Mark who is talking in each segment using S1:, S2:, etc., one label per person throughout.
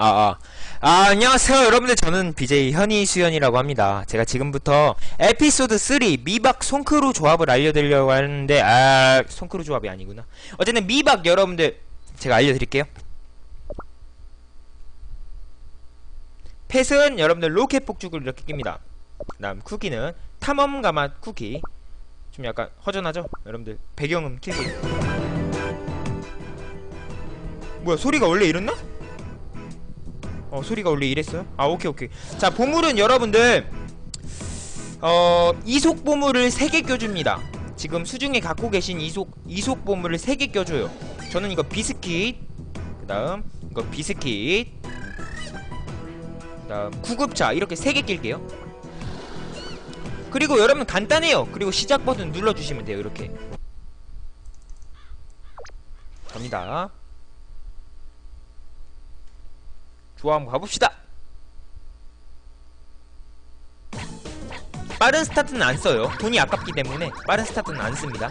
S1: 아, 아. 아, 안녕하세요. 여러분들. 저는 BJ 현이 수연이라고 합니다. 제가 지금부터 에피소드 3 미박 손크루 조합을 알려드리려고 하는데, 아, 손크루 조합이 아니구나. 어쨌든 미박 여러분들, 제가 알려드릴게요. 펫은 여러분들 로켓 폭죽을 이렇게 낍니다. 그 다음 쿠키는 탐험 가마 쿠키. 좀 약간 허전하죠? 여러분들, 배경음 킬기. 뭐야, 소리가 원래 이랬나? 어 소리가 원래 이랬어요? 아 오케이 오케이. 자 보물은 여러분들 어 이속 보물을 3개 껴줍니다. 지금 수중에 갖고 계신 이속 이속 보물을 3개 껴줘요. 저는 이거 비스킷 그 다음 이거 비스킷 그 다음 구급차 이렇게 3개 낄게요. 그리고 여러분 간단해요. 그리고 시작 버튼 눌러주시면 돼요 이렇게. 갑니다 좋아 한번 가봅시다. 빠른 스타트는 안 써요. 돈이 아깝기 때문에 빠른 스타트는 안 씁니다.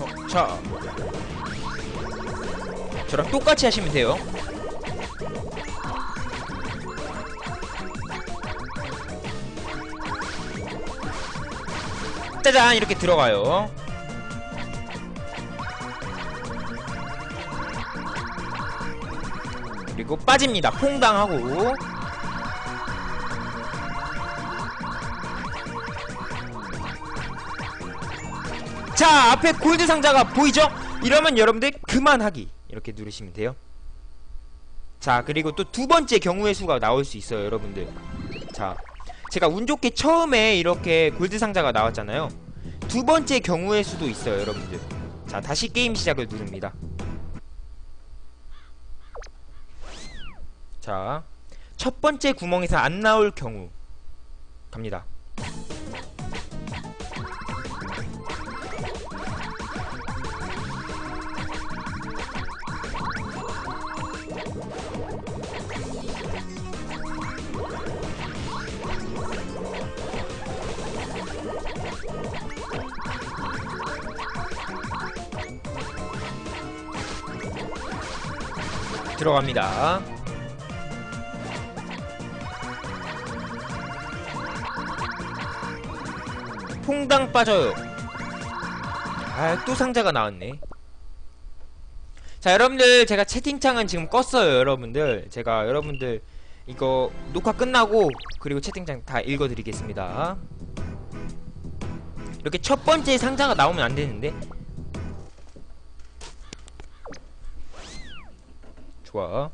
S1: 어, 자 저랑 똑같이 하시면 돼요. 짜잔 이렇게 들어가요 그리고 빠집니다. 퐁당하고 자 앞에 골드 상자가 보이죠? 이러면 여러분들 그만하기 이렇게 누르시면 돼요. 자 그리고 또 두 번째 경우의 수가 나올 수 있어요 여러분들 자 제가 운 좋게 처음에 이렇게 골드 상자가 나왔잖아요 두 번째 경우의 수도 있어요 여러분들 자 다시 게임 시작을 누릅니다 자, 첫 번째 구멍에서 안 나올 경우 갑니다. 들어갑니다. 퐁당 빠져요. 아, 또 상자가 나왔네. 자, 여러분들, 제가 채팅창은 지금 껐어요, 여러분들. 제가 여러분들, 이거 녹화 끝나고, 그리고 채팅창 다 읽어드리겠습니다. 이렇게 첫 번째 상자가 나오면 안 되는데. 좋아.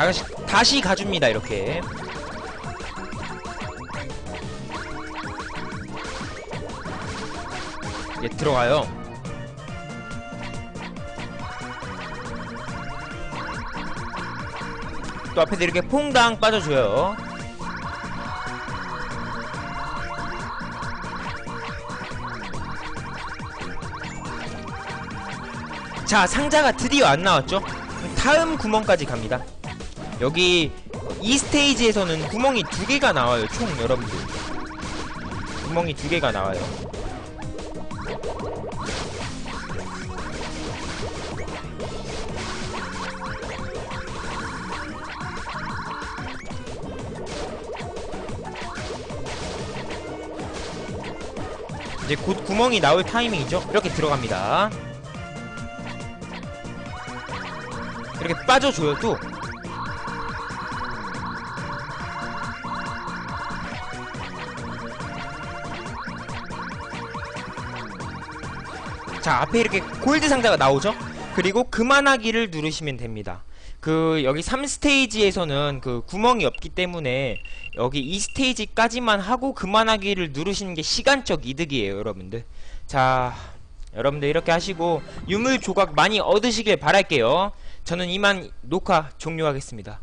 S1: 다시 다시 가줍니다 이렇게. 예 들어가요. 또 앞에서 이렇게 퐁당 빠져줘요. 자 상자가 드디어 안 나왔죠? 다음 구멍까지 갑니다 여기 이 스테이지에서는 구멍이 두 개가 나와요 총 여러분들. 구멍이 두 개가 나와요. 이제 곧 구멍이 나올 타이밍이죠? 이렇게 들어갑니다. 이렇게 빠져줘요 또 자 앞에 이렇게 골드 상자가 나오죠? 그리고 그만하기를 누르시면 됩니다. 그 여기 3스테이지에서는 그 구멍이 없기 때문에 여기 2스테이지까지만 하고 그만하기를 누르시는 게 시간적 이득이에요 여러분들. 자 여러분들 이렇게 하시고 유물 조각 많이 얻으시길 바랄게요. 저는 이만 녹화 종료하겠습니다